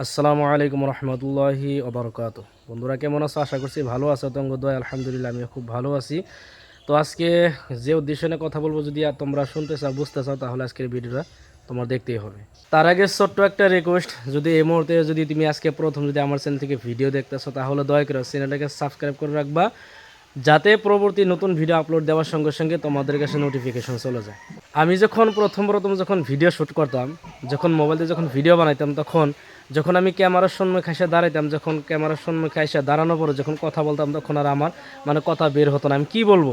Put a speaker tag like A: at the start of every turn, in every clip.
A: আসসালামু আলাইকুম রহমতুল্লাহি ওবরকাত বন্ধুরা, কেমন আছো? আশা করছি ভালো আছো তঙ্গ দয় আলহামদুলিল্লাহ আমি খুব ভালো আছি। তো আজকে যে উদ্দেশ্য নিয়ে কথা বলব, যদি আর তোমরা শুনতে চাও, বুঝতে চাও, তাহলে আজকের ভিডিওটা তোমার দেখতেই হবে। তার আগে ছোট্ট একটা রিকোয়েস্ট যদি এই মুহূর্তে যদি তুমি আজকে প্রথম যদি আমার চ্যানেল থেকে ভিডিও দেখতেছো, তাহলে দয়া করে চ্যানেলটাকে সাবস্ক্রাইব করে রাখবা, যাতে পরবর্তী নতুন ভিডিও আপলোড দেওয়ার সঙ্গে সঙ্গে তোমাদের কাছে নোটিফিকেশন চলে যায়। আমি যখন প্রথম প্রথম যখন ভিডিও শ্যুট করতাম, যখন মোবাইলে যখন ভিডিও বানাইতাম, তখন যখন আমি ক্যামেরার সম্মুখে এসে দাঁড়াইতাম, যখন ক্যামেরার সম্মুখে এসে দাঁড়ানোর পরে যখন কথা বলতাম, তখন আর আমার মানে কথা বের হতো না। আমি কি বলব?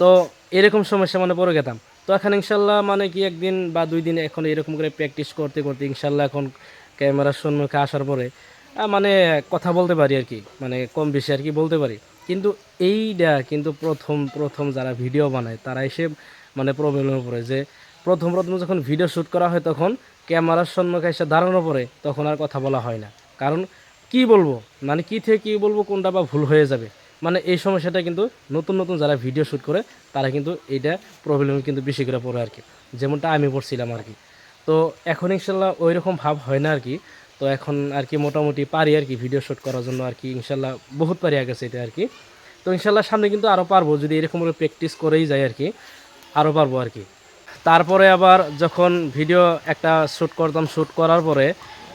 A: তো এরকম সমস্যা মানে পড়ে গেতাম। তো এখন ইনশাল্লাহ মানে কি একদিন বা দুই দিন এখন এরকম করে প্র্যাকটিস করতে করতে ইনশাল্লাহ এখন ক্যামেরার সম্মুখে আসার পরে মানে কথা বলতে পারি আর কি মানে কম বেশি আর কি বলতে পারি। কিন্তু এইটা কিন্তু প্রথম প্রথম যারা ভিডিও বানায়, তারা এসে মানে প্রবলেমে পড়ে যে প্রথম প্রথম যখন ভিডিও শ্যুট করা হয় তখন ক্যামেরার সম্মুখে এসে দাঁড়ানোর পরে তখন আর কথা বলা হয় না। কারণ কি বলব? মানে কি থেকে কি বলব, কোনটা বা ভুল হয়ে যাবে? মানে এই সমস্যাটা কিন্তু নতুন নতুন যারা ভিডিও শ্যুট করে, তারা কিন্তু এইটা প্রবলেমে কিন্তু বেশি করে পড়ে আর কি। যেমনটা আমি পড়ছিলাম আর কি। তো এখন ইনশাল্লাহ ওই রকম ভাব হয় না আর কি। তো এখন আর কি মোটামুটি পারি আর কি ভিডিও শ্যুট করার জন্য আর কি। ইনশাল্লাহ বহুত পারি গেছে এটা আর কি। তো ইনশাল্লাহ সামনে কিন্তু আরও পারব, যদি এরকম প্র্যাকটিস করেই যায় আর কি আরও পারব আর কি। তারপরে আবার যখন ভিডিও একটা শ্যুট করতাম শ্যুট করার পরে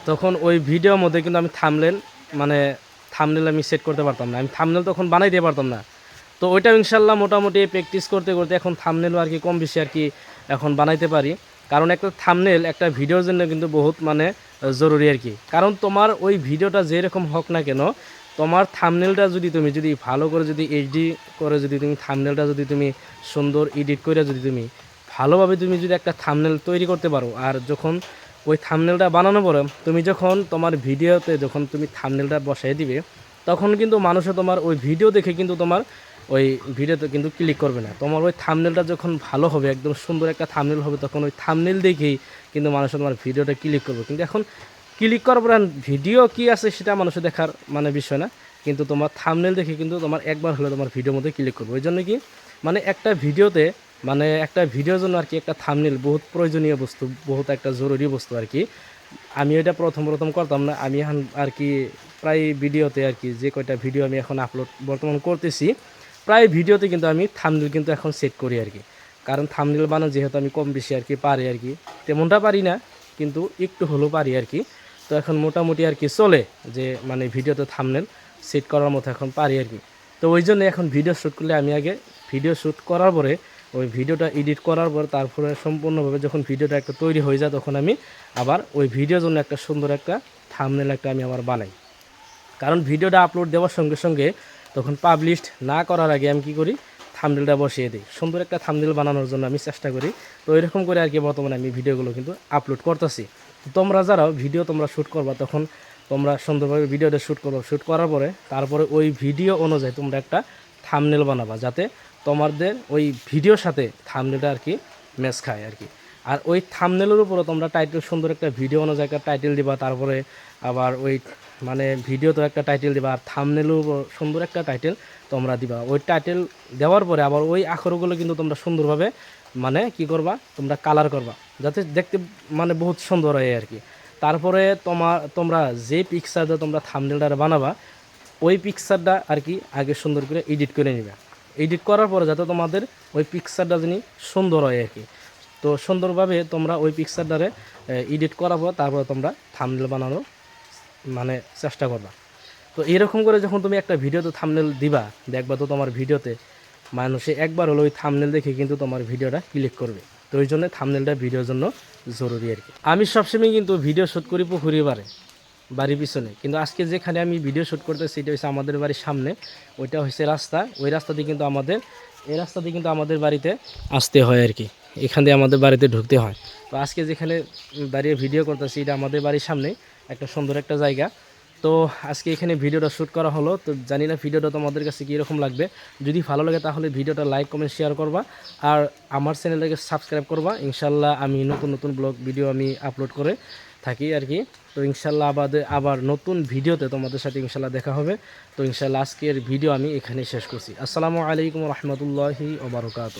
A: তখন ওই ভিডিওর মধ্যে কিন্তু আমি থামলেন মানে থামনেল আমি সেট করতে পারতাম না। আমি থামনেল তখন বানাই দিতে পারতাম না। তো ওইটা ইনশাল্লাহ মোটামুটি প্র্যাকটিস করতে করতে এখন থামনেলও আর কি, কম বেশি আর কি এখন বানাইতে পারি। কারণ একটা থামনেল একটা ভিডিওর জন্য কিন্তু বহুত মানে জরুরি আর কি। কারণ তোমার ওই ভিডিওটা যেরকম হোক না কেন, তোমার থামনেলটা যদি তুমি, যদি ভালো করে যদি এইচডি করে যদি তুমি থামনেলটা যদি তুমি সুন্দর এডিট করে যদি তুমি ভালোভাবে তুমি যদি একটা থামনেল তৈরি করতে পারো, আর যখন ওই থামনেলটা বানানো পরে তুমি যখন তোমার ভিডিওতে যখন তুমি থামনেলটা বসাই দিবে, তখন কিন্তু মানুষে তোমার ওই ভিডিও দেখে কিন্তু তোমার ওই ভিডিওতে কিন্তু ক্লিক করবে না। তোমার ওই থামনেলটা যখন ভালো হবে, একদম সুন্দর একটা থামনেল হবে, তখন ওই থামনেল দেখেই কিন্তু মানুষ তোমার ভিডিওটা ক্লিক করবে। কিন্তু এখন ক্লিক করার পর ভিডিও কি আছে সেটা মানুষের দেখার মানে বিষয় না, কিন্তু তোমার থামনেল দেখে কিন্তু তোমার একবার হলে তোমার ভিডিওর মধ্যে ক্লিক করবে। ওই জন্য কি মানে একটা ভিডিওতে মানে একটা ভিডিওর জন্য আর কি একটা থামনেল বহুত প্রয়োজনীয় বস্তু, বহুত একটা জরুরি বস্তু আর কি। আমি এটা প্রথম প্রথম করতাম না। আমি এখন আর কি প্রায় ভিডিওতে আর কি যে কয়টা ভিডিও আমি এখন আপলোড বর্তমান করতেছি, প্রায় ভিডিওতে কিন্তু আমি থামনেল কিন্তু এখন সেট করি আর কি। কারণ থামনেল বানানো যেহেতু আমি কম বেশি আর কি পারি আর কি। তেমনটা পারি না, কিন্তু একটু হলেও পারি আর কি। তো এখন মোটামুটি আর কি চলে যে মানে ভিডিওতে থামনেল সেট করার মতো এখন পারি আর কি। তো ওই জন্য এখন ভিডিও শ্যুট করলে আমি আগে ভিডিও শ্যুট করার পরে ওই ভিডিওটা এডিট করার পর তারপরে সম্পূর্ণভাবে যখন ভিডিওটা একটা তৈরি হয়ে যায়, তখন আমি আবার ওই ভিডিওর জন্য একটা সুন্দর একটা থামনেল একটা আমি আবার বানাই। কারণ ভিডিওটা আপলোড দেওয়ার সঙ্গে সঙ্গে তখন পাবলিশড না করার আগে আমি কী করি থামনেলটা বসিয়ে দিই। সুন্দর একটা থামনেল বানানোর জন্য আমি চেষ্টা করি। তো এরকম করে আর কি বর্তমানে আমি ভিডিওগুলো কিন্তু আপলোড করতেছি। তোমরা যারাও ভিডিও তোমরা শ্যুট করবা, তখন তোমরা সুন্দরভাবে ভিডিওটা শ্যুট করব। শ্যুট করার পরে তারপরে ওই ভিডিও অনুযায়ী তোমরা একটা থামনেল বানাবা, যাতে তোমাদের ওই ভিডিওর সাথে থামনেলটা আর কি ম্যাচ খায় আর কি। আর ওই থামনেলের উপরে তোমরা টাইটেল সুন্দর একটা ভিডিও অনুযায়ী একটা টাইটেল দিবা, তারপরে আবার ওই মানে ভিডিওতে একটা টাইটেল দিবা, আর থামনেলের উপর সুন্দর একটা টাইটেল তোমরা দিবা। ওই টাইটেল দেওয়ার পরে আবার ওই আখরগুলো কিন্তু তোমরা সুন্দরভাবে মানে কি করবা, তোমরা কালার করবা, যাতে দেখতে মানে বহুত সুন্দর হয় আর কি। তারপরে তোমার তোমরা যে পিকচারটা তোমরা থামনেলটা বানাবা, ওই পিকচারটা আর কি আগে সুন্দর করে এডিট করে নিবে। এডিট করার পরে যাতে তোমাদের ওই পিকচারটা যিনি সুন্দর হয় আর কি। তো সুন্দরভাবে তোমরা ওই পিকচারটারে এডিট করার পর তারপরে তোমরা থামনেল বানানোর মানে চেষ্টা করবা। তো এরকম করে যখন তুমি একটা ভিডিওতে থামনেল দিবা, দেখবা তো তোমার ভিডিওতে মানুষে একবার হলো ওই থামনেল দেখে কিন্তু তোমার ভিডিওটা ক্লিক করবে। তো ওই জন্য থামনেলটা ভিডিওর জন্য জরুরি আর কি। আমি সবসময় কিন্তু ভিডিও শ্যুট করি পুকুরি বারে বাড়ির পিছনে। কিন্তু আজকে যেখানে আমি ভিডিও শ্যুট করতেছি সেটা হচ্ছে আমাদের বাড়ির সামনে। ওইটা হচ্ছে রাস্তা। ওই রাস্তা দিয়ে কিন্তু আমাদের এই রাস্তা দিয়ে কিন্তু আমাদের বাড়িতে আসতে হয় আর কি। এখান দিয়ে আমাদের বাড়িতে ঢুকতে হয়। তো আজকে যেখানে দাঁড়িয়ে ভিডিও করতেছি, এটা আমাদের বাড়ির সামনে একটা সুন্দর একটা জায়গা। তো আজকে এখানে ভিডিওটা শ্যুট করা হলো। তো জানি না ভিডিওটা তোমাদের কাছে কীরকম লাগবে। যদি ভালো লাগে তাহলে ভিডিওটা লাইক কমেন্ট শেয়ার করবা। আর আমার চ্যানেলটাকে সাবস্ক্রাইব করবা। ইনশাল্লাহ আমি নতুন নতুন ব্লগ ভিডিও আমি আপলোড করে থাকি আর কি। তো ইনশাল্লাহ আবার আবার নতুন ভিডিওতে তোমাদের সাথে ইনশাল্লাহ দেখা হবে। তো ইনশাল্লাহ আজকের ভিডিও আমি এখানে শেষ করছি। আসসালামু আলাইকুম রহমতুল্লাহি ওবরকাত